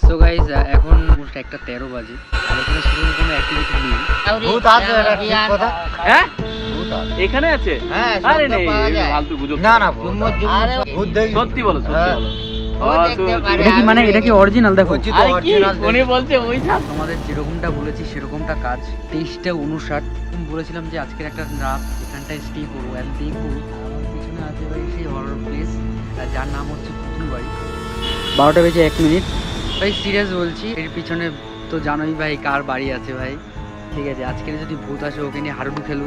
So guys এখন most একটা তেরো বাজে। আর এখানে সেরকম কোনো অ্যাক্টিভিটি নেই। ভূত আছে এটা ঠিক কথা? হ্যাঁ? এখানে আছে? হ্যাঁ আরে নেই ফালতু গুজব না না ভূত দেখি। সত্যি বলো সত্যি হ্যাঁ। বলো। ও আহ, দেখতে তো- পারে। এটা কি মানে এটা কি অরিজিনাল দেখো। উনি বলছে ওই ছাদ তোমাদের যেরকমটা বলেছি সেরকমটা কাজ। তেইশটা উনষাট বলেছিলাম যে আজকের একটা রাত এখানটায় স্টে করব। অ্যান্ড দেখব। আমার পিছনে আছে ভাই সেই হরর প্লেস যার নাম হচ্ছে পুতুল বাড়ি। বারোটা বেজে এক মিনিট। ভাই সিরিয়াস বলছি। এর পিছনে তো জানোই ভাই কার বাড়ি আছে ভাই। ঠিক আছে আজকের যদি ভূত আসে ওকে নিয়ে হাডুডু খেলব।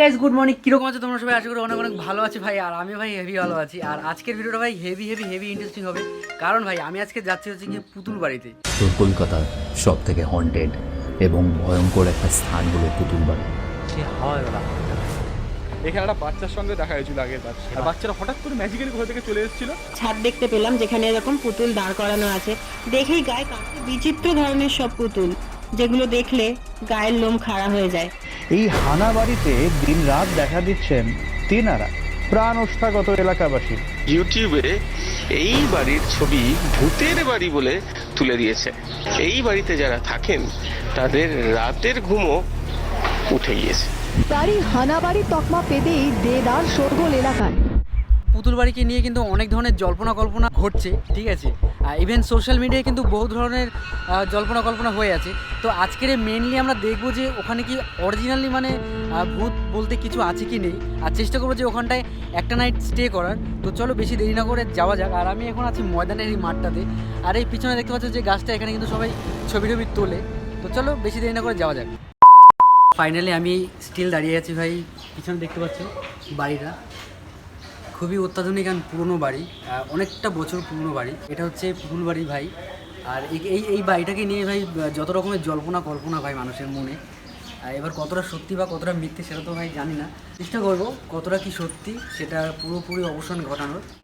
গাইজ গুড মর্নিং কীরকম আছে তোমরা সবাই? আশা করি অনেক অনেক ভালো আছি ভাই আর আমি ভাই হেভি ভালো আছি। আর আজকের ভিডিওটা ভাই হেভি হেভি হেভি ইন্টারেস্টিং হবে। কারণ ভাই আমি আজকে যাচ্ছি হচ্ছে গিয়ে পুতুল বাড়িতে। উত্তর কলকাতার সব থেকে হন্টেড এবং ভয়ঙ্কর একটা স্থান হলো পুতুল বাড়ি। এখানে একটা বাচ্চার সঙ্গে দেখা হয়েছিল আগের বার। আর বাচ্চারা হঠাৎ করে ম্যাজিক্যালি কোথা থেকে চলে এসেছিল। ছাদ দেখতে পেলাম যেখানে এরকম পুতুল দাঁড় করানো আছে। দেখেই গায়ে কাঁপছে বিচিত্র ধরনের সব পুতুল যেগুলো দেখলে গায়ের লোম খাড়া হয়ে যায়। এই হানা বাড়িতে দিন রাত দেখা দিচ্ছেন তিনারা প্রাণ ওষ্ঠাগত এলাকাবাসী। ইউটিউবে এই বাড়ির ছবি ভূতের বাড়ি বলে তুলে দিয়েছে। এই বাড়িতে যারা থাকেন তাদের রাতের ঘুমও উঠে গিয়েছে। বাড়ি হানাবাড়ি তকমা পেতেই দেদার শোরগোল এলাকায়। পুতুল বাড়িকে নিয়ে কিন্তু অনেক ধরনের জল্পনা কল্পনা ঘটছে, ঠিক আছে? ইভেন সোশ্যাল মিডিয়ায় কিন্তু বহু ধরনের জল্পনা কল্পনা হয়ে আছে। তো আজকের মেনলি আমরা দেখব যে ওখানে কি অরিজিনালি মানে ভূত বলতে কিছু আছে কি নেই? আর চেষ্টা করব যে ওখানটায় একটা নাইট স্টে করার। তো চলো বেশি দেরি না করে যাওয়া যাক। আর আমি এখন আছি ময়দানের এই মাঠটাতে। আর এই পিছনে দেখতে পাচ্ছ যে গাছটা এখানে কিন্তু সবাই ছবি টবি তোলে। তো চলো বেশি দেরি না করে যাওয়া যাক। ফাইনালি আমি স্টিল দাঁড়িয়ে আছি ভাই, পিছনে দেখতে পাচ্ছ বাড়িটা। খুবই অত্যাধুনিক আর পুরনো বাড়ি অনেকটা বছর পুরনো বাড়ি। এটা হচ্ছে পুতুল বাড়ি ভাই। আর এই- এই বাড়িটাকে নিয়ে ভাই, যত রকমের জল্পনা কল্পনা ভাই মানুষের মনে এবার কতটা সত্যি বা কতটা মিথ্যে সেটা তো ভাই জানি না। চেষ্টা করব কতটা কি সত্যি সেটা পুরোপুরি অবসান ঘটানোর।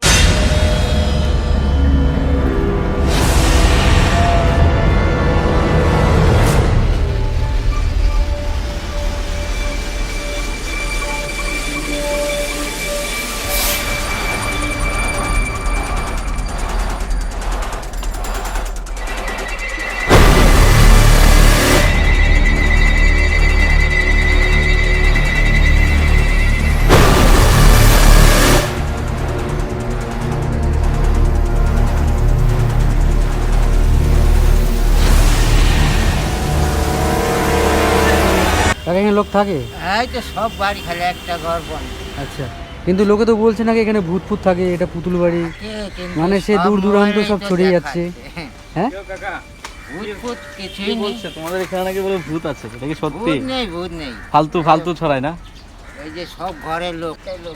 এখানে লোক থাকে? এই তো সব বাড়ি খালি একটা ঘর বন্ধ আচ্ছা কিন্তু লোকে তো বলছে নাকি এখানে ভূত ফুত থাকে এটা পুতুল বাড়ি। মানে সে দূর দূরান্ত সব ছড়িয়ে যাচ্ছে। হ্যাঁ। ভূত কিছুই বলছে? তোমাদের এখানে নাকি বলে ভূত আছে এটা কি সত্যি? ভূত নেই ভূত নেই। ফালতু ফালতু ছড়ায় না? ওই যে সব ঘরের লোক লোক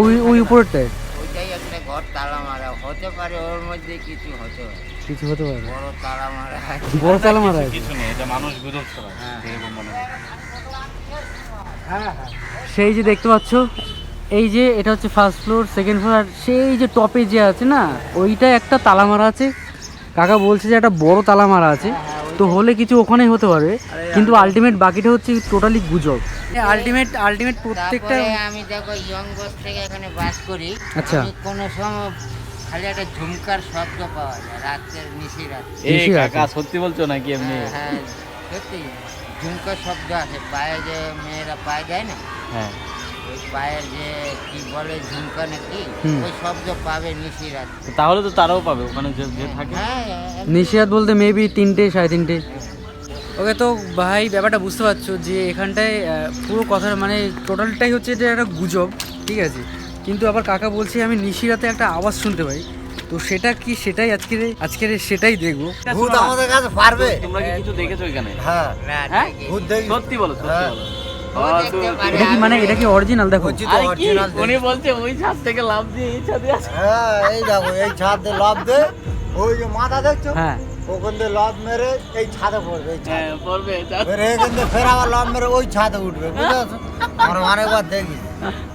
ওই ওই উপরটায় ওইটাই একটা ঘর তালা মারা। হতে পারে ওর মধ্যে কিছু হতে পারে। কিছু হতে পারে। বড় তালা মারা। বড় তালা মারা কিছু নেই এটা মানুষ গুজব ছড়ায় এরকম মনে হয়। সেই যে দেখতে পাচ্ছ এই যে এটা হচ্ছে ফার্স্ট ফ্লোর সেকেন্ড ফ্লোর আর সেই যে টপে যে আছে না ওইটা একটা তালা মারা আছে। কাকা বলছে যে একটা বড় তালা মারা আছে। তো হলে কিছু ওখানেই হতে পারে। কিন্তু আলটিমেট বাকিটা হচ্ছে টোটালি গুজব। আলটিমেট আলটিমেট প্রত্যেকটা আমি দেখো ইয়ং বস থেকে এখানে বাস করি। আচ্ছা। কোনো সময় খালি একটা ঝুমকার শব্দ পাওয়া যায় রাতের নিশি রাত এই কাকা সত্যি বলছো নাকি এমনি? হ্যাঁ সত্যি। ঝুমকার শব্দ আছে পায়ে যে মেয়েরা পায়ে যায় না হ্যাঁ ওই পায়ের যে কি বলে ঝুমকা নাকি হুম। ওই শব্দ পাবে নিশি রাত তাহলে তো তারাও পাবে ওখানে যে যে থাকে হ্যাঁ নিশিয়াত বলতে মেবি তিনটে সাড়ে তিনটে ওকে তো ভাই ব্যাপারটা বুঝতে পারছ যে এখানটায় আহ, পুরো কথা মানে টোটালটাই হচ্ছে যে একটা গুজব ঠিক আছে? কিন্তু আবার কাকা বলছে আমি নিশিরাতে একটা আওয়াজ শুনতে পাই। তো সেটা কি সেটাই আজকের আজকের সেটাই দেখব। ভূত আমাদের কাছে পারবে। তোমরা কি কিছু দেখেছ এখানে? হ্যাঁ। হ্যাঁ? ভূত দেখি। সত্যি বলো সত্যি হ্যাঁ। বলো। এটা কি মানে এটা কি অরিজিনাল দেখো? বলছি উনি ওই ছাদ থেকে লাভ দিয়ে এই ছাদে হ্যাঁ এই দেখো এই ছাদ দিয়ে লব দে। ওই যে মাথা দেখছ? হ্যাঁ। ওখান দিয়ে লব মেরে এই ছাদে পড়বে হ্যাঁ ফের এখান থেকে ফের আবার লব মেরে ওই ছাদে উঠবে বুঝতে পারছ? আমরা অনেকবার দেখি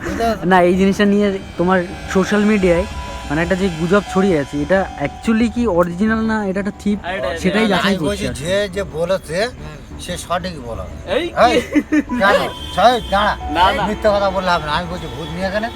বুঝতে পারছ? না এই জিনিসটা নিয়ে তোমার সোশ্যাল মিডিয়ায় মানে একটা যে গুজব ছড়িয়ে আছে এটা অ্যাকচুয়ালি কি অরিজিনাল না এটা একটা থিপ সেটাই যাচাই করছে। যে যে বলেছে সে সঠিক বলা দাঁড়া, সবাই দাঁড়া। না, না। মিথ্যে কথা বললে হবে না। আমি বলছি ভূত নিয়ে এখানে?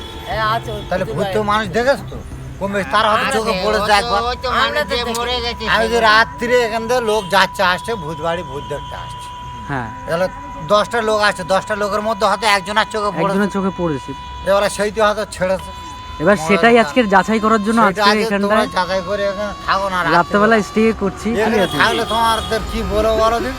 তাহলে ভূত তো মানুষ দেখেছ তো? কমে তার হয়তো চোখে পড়েছে একবার। ওই তো মানুষ যে মরে গেছে আমি যে রাত্রিরে এখান থেকে লোক যাচ্ছে আসছে ভূত বাড়ি ভূত দেখতে আসছে। হ্যাঁ। এবার দশটা লোক আসছে দশটা লোকের মধ্যে হয়তো একজনের চোখে পড়েছে। একজনের চোখে পড়েছে। এবারে সেইটি হয়তো ছেড়েছে। এবার সেটাই আজকে যাচাই করার জন্য আজকে আগে এখানটায় যাচাই করে এখানে থাকো না রাত্রেবেলায় স্টে করছি। থাকলে তোমাদের কি বলো বলো দিন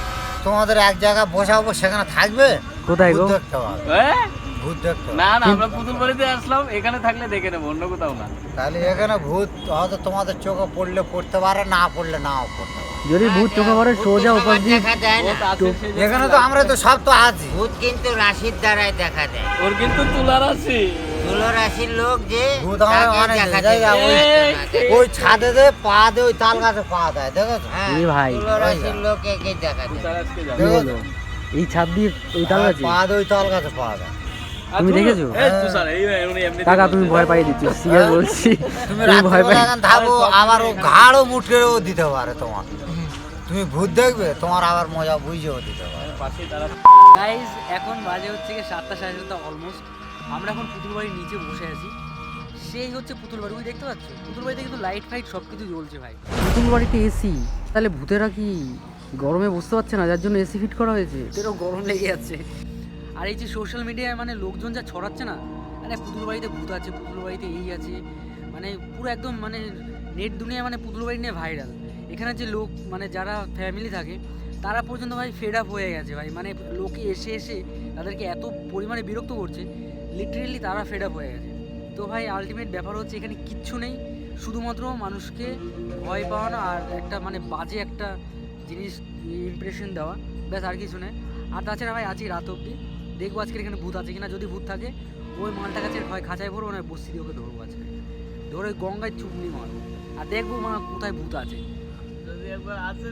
তোমাদের এক জায়গায় বসাবো সেখানে থাকবে? কোথায় গো? ভূত হ্যাঁ? ভূত না না আমরা পুতুল বাড়িতে আসলাম এখানে থাকলে দেখে নেব অন্য কোথাও না। তাহলে এখানে ভূত হয়তো তোমাদের চোখে পড়লে পড়তে পারে না পড়লে নাও পড়তে পারে। যদি ভূত চোখে পড়ে সোজা উপাস দিয়ে দেখা দেয় এখানে তো আমরা তো সব তো আছি। ভূত কিন্তু রাশির দ্বারাই দেখা দেয় ওর কিন্তু তুলার আছে। রাশির লোক যে ভূত আমরা তাকে দেখা জায়গা দেয়। ওই- ছাদে দে পা দে ওই তাল গাছে পা দেয় দেখেছ? ভাই। রাশির লোক একে দেখা দেয় তুলার আজকে যাবে কি বলো এই ছাদ দিয়ে এই তাল পা দে ওই তাল গাছে পা দেয়। তুমি দেখেছ? এই তুষার এই উনি এমনি কাকা তুমি ভয় পাইয়ে দিচ্ছ সিরিয়াস বলছি। তুমি ভয় পাই আবার ও ঘাড়ও মুটকেও দিতে পারে তোমার। তুমি ভূত দেখবে তোমার আবার মজা বুঝেও দিতে পারে। গাইজ এখন বাজে হচ্ছে কি সাতটা সাড়ে সাতটা অলমোস্ট আমরা এখন পুতুল বাড়ির নিচে বসে আছি। সেই হচ্ছে পুতুল বাড়ি। ওই দেখতে পাচ্ছ? পুতুল বাড়িতে কিন্তু লাইট ফাইট সব কিছু জ্বলছে ভাই। পুতুল বাড়িতে এসি তাহলে ভূতেরা কি গরমে বুঝতে পারছে না? যার জন্য এসি ফিট করা হয়েছে। এটাও গরম লেগে যাচ্ছে আর এই যে সোশ্যাল মিডিয়ায় মানে লোকজন যা ছড়াচ্ছে না মানে পুতুল বাড়িতে ভূত আছে পুতুল বাড়িতে এই আছে মানে পুরো একদম মানে নেট দুনিয়া মানে পুতুল বাড়ি নিয়ে ভাইরাল এখানে যে লোক মানে যারা ফ্যামিলি থাকে তারা পর্যন্ত ভাই ফেড আপ হয়ে গেছে ভাই। মানে লোকে এসে এসে তাদেরকে এত পরিমাণে বিরক্ত করছে লিটারেলি তারা ফেড আপ হয়ে গেছে। তো ভাই আলটিমেট ব্যাপার হচ্ছে এখানে কিচ্ছু নেই। শুধুমাত্র মানুষকে ভয় পাওয়ানো আর একটা মানে বাজে একটা জিনিস ইমপ্রেশন দেওয়া। ব্যাস, আর কিছু নেই। আর তাছাড়া ভাই আছি রাত অবধি। দেখব আজকের এখানে ভূত আছে কিনা। যদি ভূত থাকে, ওই মালটা কাছে হয় খাঁচায় ভরবো না বস্তি দিয়ে ওকে ধরবো আজকে। ধরে গঙ্গায় চুপনি মারবো। আর দেখব মানে কোথায় ভূত আছে। একবার আসে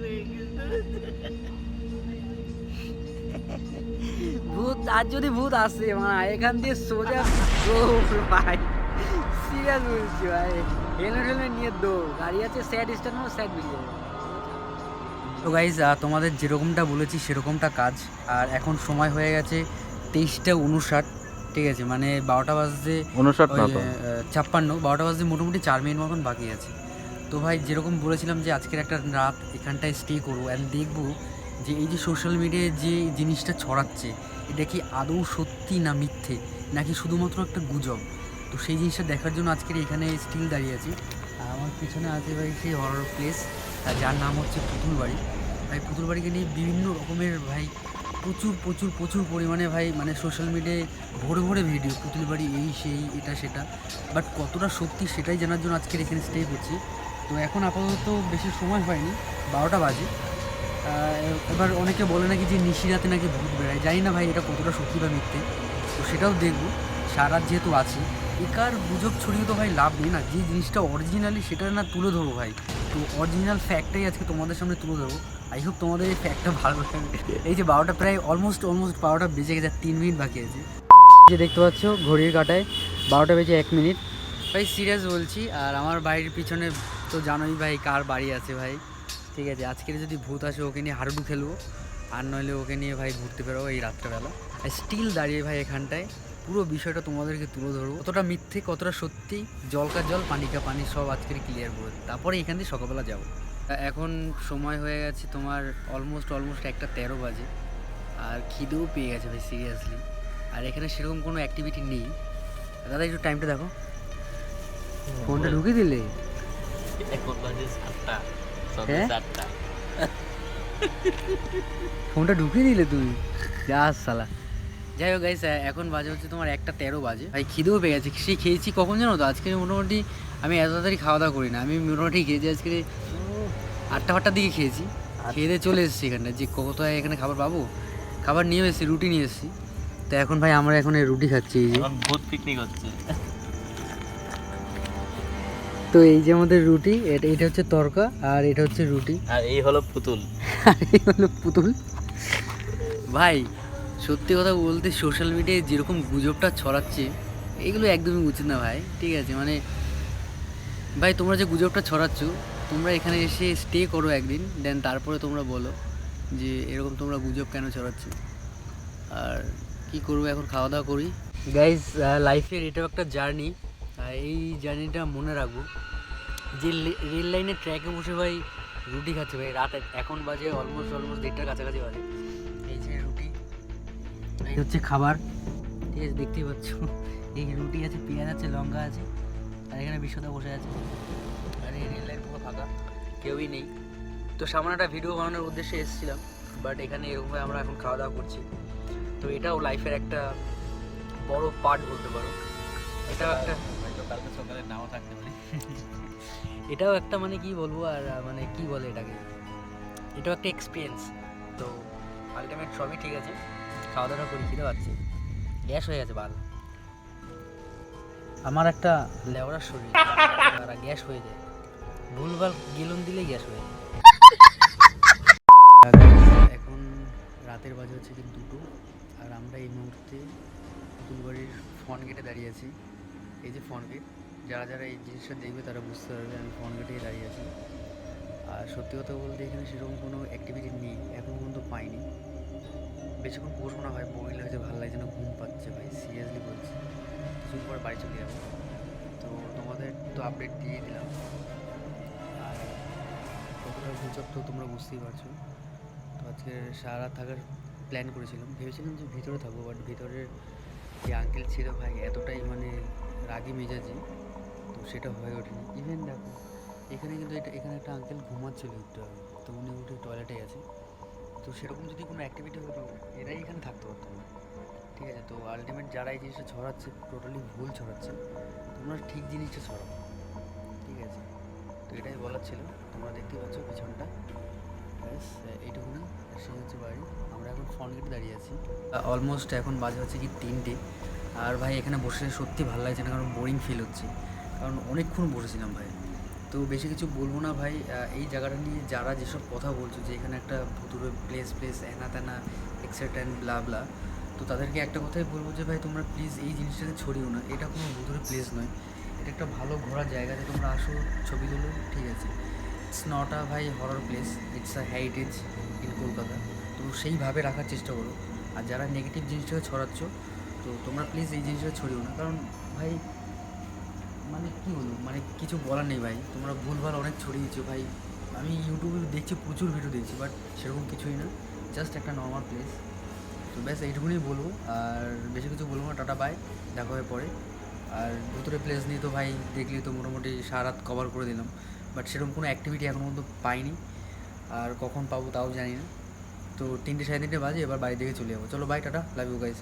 ভূত আর যদি ভূত আসে মানে এখান দিয়ে সোজা দৌড় ভাই। সিরিয়াস বলছি ভাই। হেলমেট হেলমেট নিয়ে দৌড়। গাড়ি আছে স্যাড স্ট্যান্ড স্যাড বিলিয়ে তো গাইজ তোমাদের যেরকমটা বলেছি সেরকমটা কাজ। আর এখন সময় হয়ে গেছে তেইশটা উনষাট ঠিক আছে? মানে বারোটা বাজতে উনষাট ছাপ্পান্ন। বারোটা বাজতে মোটামুটি চার মিনিট মতন বাকি আছে। তো ভাই যেরকম বলেছিলাম যে আজকের একটা রাত এখানটায় স্টে করব। অ্যান্ড দেখব যে এই যে সোশ্যাল মিডিয়ায় যে জিনিসটা ছড়াচ্ছে, এটা কি আদৌ সত্যি না মিথ্যে? নাকি শুধুমাত্র একটা গুজব? তো সেই জিনিসটা দেখার জন্য আজকের এখানে স্টিল দাঁড়িয়ে আছি। আমার পিছনে আছে ভাই সেই হরর প্লেস যার নাম হচ্ছে পুতুল বাড়ি ভাই পুতুল বাড়িকে নিয়ে বিভিন্ন রকমের ভাই প্রচুর প্রচুর প্রচুর পরিমাণে ভাই মানে সোশ্যাল মিডিয়ায় ভরে ভরে ভিডিও পুতুল বাড়ি এই, সেই, এটা, সেটা। বাট কতটা সত্যি সেটাই জানার জন্য আজকের এখানে স্টে করছি। তো এখন আপাতত বেশি সময় হয়নি, বারোটা বাজে। এবার অনেকে বলে নাকি যে নিশিরাতে নাকি ভূত বেড়ায়। জানি না ভাই, এটা কতটা সত্যি বা মিথ্যে। তো সেটাও দেখব। সারা যেহেতু আছে, একার গুজব ছড়িয়ে তো ভাই লাভ নেই না। যে জিনিসটা অরিজিনালি সেটা না তুলে ধরবো ভাই। তো অরিজিনাল ফ্যাক্টটাই আজকে তোমাদের সামনে তুলে ধরবো। আই হোপ তোমাদের এই ফ্যাক্টটা ভালো লাগবে এই যে বারোটা প্রায় অলমোস্ট অলমোস্ট বারোটা বেজে গেছে তিন মিনিট বাকি আছে। যে দেখতে পাচ্ছ, ঘড়ির কাটায় বারোটা বেজে এক মিনিট। ভাই সিরিয়াস বলছি, আর আমার বাড়ির পিছনে তো জানোই ভাই কার বাড়ি আছে ভাই। ঠিক আছে আজকের যদি ভূত আসে ওকে নিয়ে হাডুডু খেলব। আর নইলে ওকে নিয়ে ভাই ঘুরতে বেরোবো এই রাত্রেবেলা। স্টিল দাঁড়িয়ে ভাই এখানটায় পুরো বিষয়টা তোমাদেরকে তুলে ধরবো। কতটা মিথ্যে কতটা সত্যি জল কা জল পানি কা পানি সব আজকের ক্লিয়ার করে তারপরে এখান দিয়ে সকালবেলা যাব। এখন সময় হয়ে গেছে তোমার অলমোস্ট অলমোস্ট একটা তেরো বাজে। আর খিদেও পেয়ে গেছে ভাই সিরিয়াসলি আর এখানে সেরকম কোনো অ্যাক্টিভিটি নেই। দাদা একটু টাইমটা দেখো। ফোনটা ঢুকে দিলে? এখন বাজে? সাতটা। ফোনটা ঢুকিয়ে দিলে তুমি যা সালা যাই হোক গাইস এখন বাজে হচ্ছে তোমার একটা তেরো বাজে। ভাই খিদেও পেয়ে গেছে। সে খেয়েছি কখন জানো তো? আজকে মোটামুটি আমি এত তাড়াতাড়ি খাওয়া দাওয়া করি না। আমি মোটামুটি খেয়েছি আজকে আটটা ফাটটার দিকে খেয়েছি। খেয়ে দিয়ে চলে এসেছি এখানে যে কোথায় এখানে খাবার পাবো? খাবার নিয়ে এসেছি রুটি নিয়ে এসেছি। তো এখন ভাই আমরা এখন এই রুটি খাচ্ছি ভূত পিকনিক হচ্ছে। তো এই যে আমাদের রুটি এটা এটা হচ্ছে তরকা আর এটা হচ্ছে রুটি। আর এই হলো পুতুল। আর এই হলো পুতুল। ভাই সত্যি কথা বলতে সোশ্যাল মিডিয়ায় যেরকম গুজবটা ছড়াচ্ছে এগুলো একদমই উচিত না ভাই ঠিক আছে? মানে ভাই তোমরা যে গুজবটা ছড়াচ্ছ তোমরা এখানে এসে স্টে করো একদিন দেন তারপরে তোমরা বলো যে এরকম তোমরা গুজব কেন ছড়াচ্ছ। আর কি করব এখন খাওয়া দাওয়া করি গাইজ লাইফের এটাও একটা জার্নি এই জার্নিটা মনে রাখব যে রেল লাইনের ট্র্যাকে বসে ভাই রুটি খাচ্ছে ভাই রাত। এখন বাজে অলমোস্ট অলমোস্ট দেড়টার কাছাকাছি বাজে। এই যে রুটি, এই হচ্ছে খাবার। ঠিক আছে, দেখতেই পাচ্ছ। এই রুটি আছে, পেঁয়াজ আছে, লঙ্কা আছে, আর এখানে বিশ্বদা বসে আছে। আর এই রেল লাইন পুরো ফাঁকা, কেউই নেই। তো সামনে একটা ভিডিও বানানোর উদ্দেশ্যে এসেছিলাম বাট এখানে এরকমভাবে আমরা এখন খাওয়া দাওয়া করছি। তো এটাও লাইফের একটা বড় পার্ট বলতে পারো। এটাও একটা কালকে সকালে নাও থাকতে পারি। এটাও একটা মানে কি বলব আর মানে কি বলে এটাকে? এটাও একটা এক্সপিরিয়েন্স তো আলটিমেট সবই ঠিক আছে। খাওয়া দাওয়া করি খিদে পাচ্ছি। গ্যাস হয়ে গেছে বাল। আমার একটা লেওড়ার শরীর। আর গ্যাস হয়ে যায়। ভুলভাল গেলুন দিলেই গ্যাস হয়ে যায়। এখন রাতের বাজে হচ্ছে কি দুটো। আর আমরা এই মুহূর্তে পুতুলবাড়ির ফন গেটে দাঁড়িয়ে আছি। এই যে ফন গেট যারা যারা এই জিনিসটা দেখবে তারা বুঝতে পারবে আমি ফোন গেটেই দাঁড়িয়ে আছি। আর সত্যি কথা বলতে এখানে সেরকম কোনো অ্যাক্টিভিটি নেই, এখন পর্যন্ত পাইনি। বেশিক্ষণ বসবো না হয় বই লাগছে, ভালো লাগছে না, ঘুম পাচ্ছে ভাই সিরিয়াসলি বলছি। কিছুদিন পর বাড়ি চলে যাব। তো তোমাদের তো আপডেট দিয়ে দিলাম। আর কতটা গুজব তো তোমরা বুঝতেই পারছ। তো আজকে সারা থাকার প্ল্যান করেছিলাম। ভেবেছিলাম যে ভিতরে থাকব বাট ভিতরের যে আঙ্কেল ছিল ভাই, এতটাই মানে রাগি মেজাজি, তো সেটা হয়ে ওঠেনি। ইভেন দেখো, এখানে কিন্তু এটা, এখানে একটা আঙ্কেল ঘুমাচ্ছিল একটু তো উনি উঠে টয়লেটে গেছে। তো সেরকম যদি কোনো অ্যাক্টিভিটি হতো, এরাই এখানে থাকতে পারতো না। ঠিক আছে, তো আলটিমেট যারা এই জিনিসটা ছড়াচ্ছে টোটালি ভুল ছড়াচ্ছে, তোমরা ঠিক জিনিসটা ছড়াও। ঠিক আছে, তো এটাই বলার ছিল। তোমরা দেখতে পাচ্ছ পিছনটা। ব্যাস, এইটুকুনি সেই হচ্ছে বাড়ি। আমরা এখন ফ্রন্ট গেটে দাঁড়িয়ে আছি। অলমোস্ট এখন বাজে হচ্ছে কি তিনটে। আর ভাই, এখানে বসে সত্যি ভালো লাগছে না, কারণ বোরিং ফিল হচ্ছে। কারণ অনেকক্ষণ বসেছিলাম ভাই। তো বেশি কিছু বলব না ভাই এই জায়গাটা নিয়ে যারা যেসব কথা বলছো যে এখানে একটা ভুতুরে প্লেস প্লেস এনা তেনা এক্সেট্রা অ্যান্ড ব্লা ব্লা তো তাদেরকে একটা কথাই বলব যে ভাই, তোমরা প্লিজ এই জিনিসটাকে ছড়িও না। এটা কোনো ভুতুরে প্লেস নয়। এটা একটা ভালো ঘোরার জায়গা যে তোমরা আসো, ছবি তুলো, ঠিক আছে। ইটস নট আ ভাই horror place it's a heritage in Kolkata তো সেইভাবে রাখার চেষ্টা করো। আর যারা নেগেটিভ জিনিসটাকে ছড়াচ্ছ তো তোমরা প্লিজ এই জিনিসটা ছড়িও না। কারণ ভাই মানে কী বলব? মানে কিছু বলার নেই ভাই। তোমরা ভুলভাল অনেক ছড়িয়েছো ভাই। আমি ইউটিউবে দেখছি, প্রচুর ভিডিও দেখছি বাট সেরকম কিছুই না। জাস্ট একটা নর্মাল প্লেস তো ব্যাস এইটুকুনি বলব। আর বেশি কিছু বলব না। টাটা বাই দেখা হয়ে পরে। আর ভুতুরে প্লেস নিয়ে তো ভাই, দেখলি তো মোটামুটি সারা রাত কভার করে দিলাম। বাট সেরকম কোনো অ্যাক্টিভিটি এখনও পর্যন্ত পাইনি। আর কখন পাবো তাও জানি না। তো তিনটে সাড়ে তিনটে বাজে, এবার বাড়ি থেকে চলে যাব। চলো bye tata. Love you guys